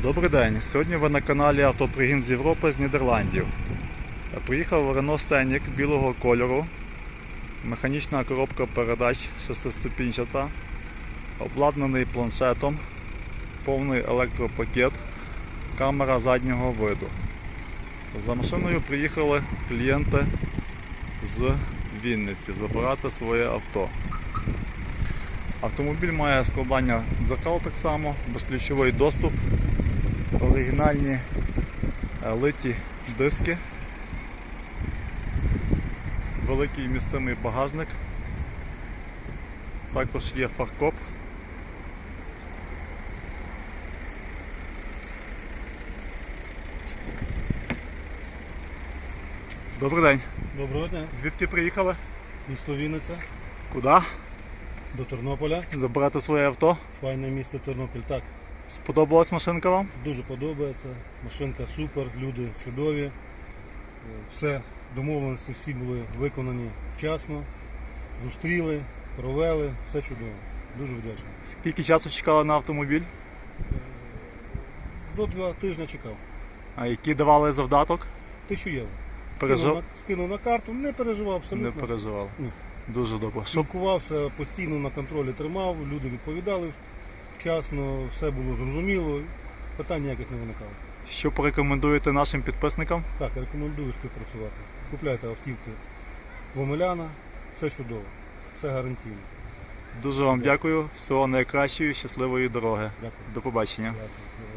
Добрий день. Сьогодні ви на каналі Автопригін з Європи з Нідерландів. Приїхав Renault Scenic білого кольору. Механічна коробка передач шестиступінчата, обладнаний планшетом, повний електропакет, камера заднього виду. За машиною приїхали клієнти з Вінниці забирати своє авто. Автомобіль має складання дзеркал так само, безключовий доступ, оригінальні е, литі диски, великий містимий багажник, також є фаркоп. Добрий день. Доброго дня, Звідки приїхали? місто Вінниця, Куди? до Тернополя. Забирати своє авто? Файне місто Тернопіль. Так, Сподобалась машинка вам? дуже подобається. Машинка супер, люди чудові. Е, Все, домовленості всі були виконані вчасно. Зустріли, провели, все чудово. Дуже вдячний. Скільки часу чекали на автомобіль? До два тижні чекав. А які давали завдаток? Тисячу євро. Пережив... Скинув, на, скинув на карту, не переживав абсолютно. Не переживали. Ні. Дуже добре. Що Спілкувався, постійно на контролі тримав, люди відповідали вчасно, все було зрозуміло, питань ніяких не виникало. Що порекомендуєте нашим підписникам? Так, рекомендую співпрацювати. Купляйте автівки в Омеляна, все чудово, все гарантійно. Дуже вам дякую. Всього найкращої, щасливої дороги. Дякую. До побачення. Дякую.